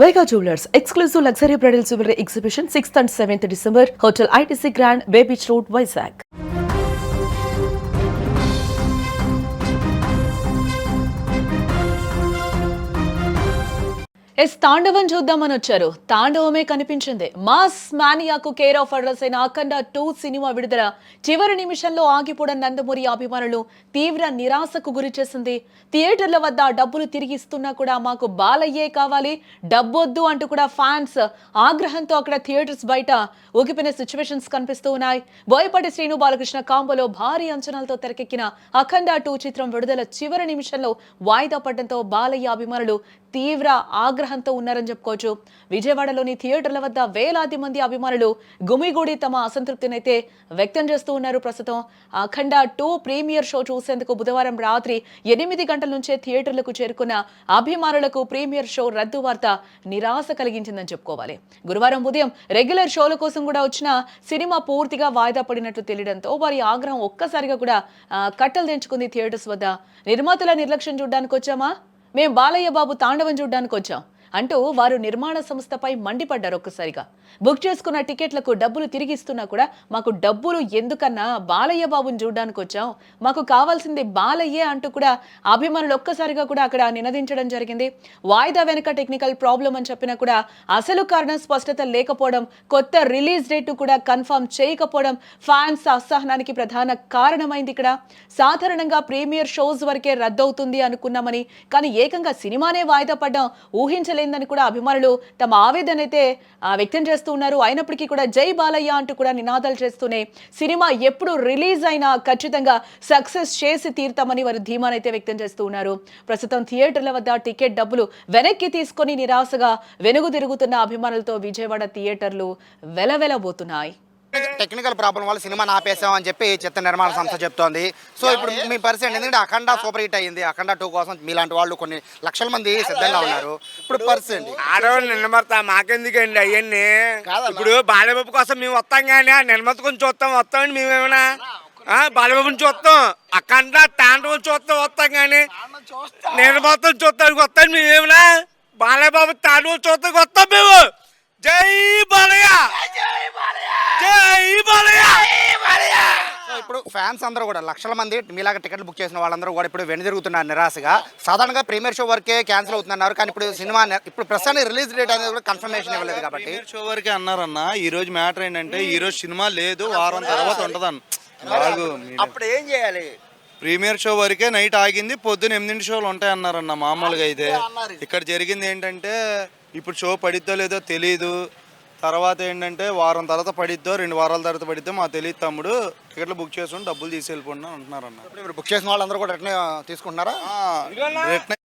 Vega Jewelers, exclusive luxury bridal jewelry exhibition 6th and 7th December, Hotel ITC Grand, Bay Beach Road, Vizag. ఎస్ తాండవం చూద్దామని వచ్చారు. తాండవమే కనిపించింది. మాస్ మానియాకు కేర్ ఆఫ్ అడ్రస్ అయిన అఖండ టూ సినిమా విడుదల. చివరి నిమిషంలో ఆగిపోవడం నందమూరి అభిమానులు తీవ్ర నిరాశకు గురి చేసింది. థియేటర్ల వద్ద డబ్బులు తిరిగి ఇస్తున్నా కూడా మాకు బాలయ్యే కావాలి. డబ్బొద్దు అంటూ కూడా ఫ్యాన్స్ ఆగ్రహంతో అక్కడ థియేటర్స్ బయట ఊగిపోయిన సిచ్యువేషన్స్ కనిపిస్తూ ఉన్నాయి. బోయపాటి శ్రీను బాలకృష్ణ కాంబోలో భారీ అంచనాలతో తెరకెక్కిన అఖండ టూ చిత్రం విడుదల చివరి నిమిషంలో వాయిదా పడడంతో బాలయ్య అభిమానులు తీవ్ర ఆగ్రహంతో ఉన్నారని చెప్పుకోవచ్చు. విజయవాడలోని థియేటర్ల వద్ద వేలాది మంది అభిమానులు గుమిగూడి తమ అసంతృప్తినైతే వ్యక్తం చేస్తూ ఉన్నారు ప్రస్తుతం. అఖండ టూ ప్రీమియర్ షో చూసేందుకు బుధవారం రాత్రి ఎనిమిది గంటల నుంచే థియేటర్లకు చేరుకున్న అభిమానులకు ప్రీమియర్ షో రద్దు వార్త నిరాశ కలిగించిందని చెప్పుకోవాలి. గురువారం ఉదయం రెగ్యులర్ షోల కోసం కూడా వచ్చిన సినిమా పూర్తిగా వాయిదా పడినట్లు తెలియడంతో వారి ఆగ్రహం ఒక్కసారిగా కూడా కట్టలు తెంచుకుంది థియేటర్స్ వద్ద. నిర్మాతల నిర్లక్ష్యం చూడడానికి వచ్చామా? మేం బాలయ్య బాబు తాండవం చూడ్డానికి వచ్చాం అంటూ వారు నిర్మాణ సంస్థపై మండిపడ్డారు ఒక్కసారిగా. బుక్ చేసుకున్న టికెట్లకు డబ్బులు తిరిగి ఇస్తున్నా కూడా మాకు డబ్బులు ఎందుకన్నా బాలయ్య బాబుని చూడడానికి వచ్చాం. మాకు కావాల్సింది బాలయ్యే అంటూ కూడా అభిమానులు ఒక్కసారిగా కూడా అక్కడ నినదించడం జరిగింది. వాయిదా వెనుక టెక్నికల్ ప్రాబ్లం అని చెప్పినా కూడా అసలు కారణం స్పష్టత లేకపోవడం కొత్త రిలీజ్ డేట్ కూడా కన్ఫర్మ్ చేయకపోవడం ఫ్యాన్స్ అసహనానికి ప్రధాన కారణమైంది ఇక్కడ. సాధారణంగా ప్రీమియర్ షోస్ వరకే రద్దవుతుంది అనుకున్నామని కానీ ఏకంగా సినిమానే వాయిదా పడ్డం ఊహించలేదని కూడా అభిమానులు తమ ఆవేదన అయితే వ్యక్తం చేస్తూ ఉన్నారు. అయినప్పటికీ కూడా జై బాలయ్య అంటూ కూడా నినాదాలు చేస్తూనే సినిమా ఎప్పుడు రిలీజ్ అయినా ఖచ్చితంగా సక్సెస్ చేసి తీరుతామని వారు ధీమానైతే వ్యక్తం చేస్తూ ఉన్నారు. ప్రస్తుతం థియేటర్ల వద్ద టికెట్ డబ్బులు వెనక్కి తీసుకొని నిరాశగా వెనుగు తిరుగుతున్న అభిమానులతో విజయవాడ థియేటర్లు వెలవెలబోతున్నాయి. టెక్నికల్ ప్రాబ్లం వల్ల సినిమా ఆపేసాం అని చెప్పి చిత్ర నిర్మాణ సంస్థ చెప్తోంది. సో ఇప్పుడు మీ పరిస్థితి ఎందుకంటే అఖండ సూపర్ హిట్ అయ్యింది. అఖండ టూ కోసం మీలాంటి వాళ్ళు కొన్ని లక్షల మంది సిద్ధంగా ఉన్నారు. ఇప్పుడు పరిస్థితి ఆడవాళ్ళు నిలబడతా మాకెందుకండి అవన్నీ. ఇప్పుడు బాలబాబు కోసం మేము వస్తాం కానీ నిర్మత కొంచెం చూస్తాం వస్తామండి మేమేమన్నా ఆ, బాలబాబుని చూస్తాం. అఖండ తాండవం చూస్తాం వస్తాం కానీ నిర్మతం చూస్తానికి వస్తాం మేమేమన్నా బాలబాబు తాండవం చూస్తానికి వస్తాం మేము. జై బాలయ్య! జై బాలయ్య! సో ఇప్పుడు ఫ్యాన్స్ అందరూ కూడా లక్షల మంది మీలాగా టికెట్లు బుక్ చేసిన వాళ్ళందరూ కూడా ఇప్పుడు వెనుదిరుగుతున్నారు నిరాశగా. సాధారణంగా ప్రీమియర్ షో వరకే క్యాన్సిల్ అవుతున్నారు. కానీ ఇప్పుడు సినిమా ఇప్పుడు ప్రస్తుతానికి రిలీజ్ డేట్ అనేది కూడా కన్ఫర్మేషన్ ఇవ్వలేదు కాబట్టి. ప్రీమియర్ షో వరకే అన్నారన్న ఈ రోజు మ్యాటర్ ఏంటంటే ఈ రోజు సినిమా లేదు వారం తర్వాత ఉంటదన్న అప్పుడు ఏం చేయాలి? ప్రీమియర్ షో వరకే నైట్ ఆగింది పొద్దున ఎనిమిది షోలు ఉంటాయి అన్నారన్న మామూలుగా అయితే. ఇక్కడ జరిగింది ఏంటంటే ఇప్పుడు షో పడిద్దో లేదో తెలియదు తర్వాత ఏంటంటే వారం తర్వాత పడిద్దో రెండు వారాల తర్వాత పడిద్దో మాకు తెలియదు తమ్ముడు. టికెట్లు బుక్ చేసుకుని డబ్బులు తీసి వెళ్ళిపోండి అంటున్నారన్న. ఇప్పుడు బుక్ చేసిన వాళ్ళందరూ కూడా రిటర్న్ తీసుకుంటున్నారా? రిటర్న్